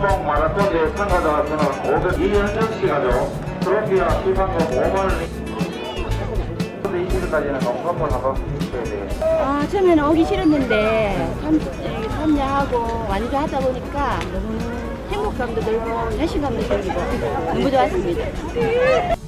총 마라톤 참가자가 저는 500 이현정 씨가죠. 트로피와 시상금 5만 원. 근데 20일까지는 농산물 한 바퀴 있어야 돼요. 아, 처음에는 오기 싫었는데 참, 에, 참여하고 완주하다 보니까 너무 행복감도 들고 자신감도 생기고 너무 좋았습니다.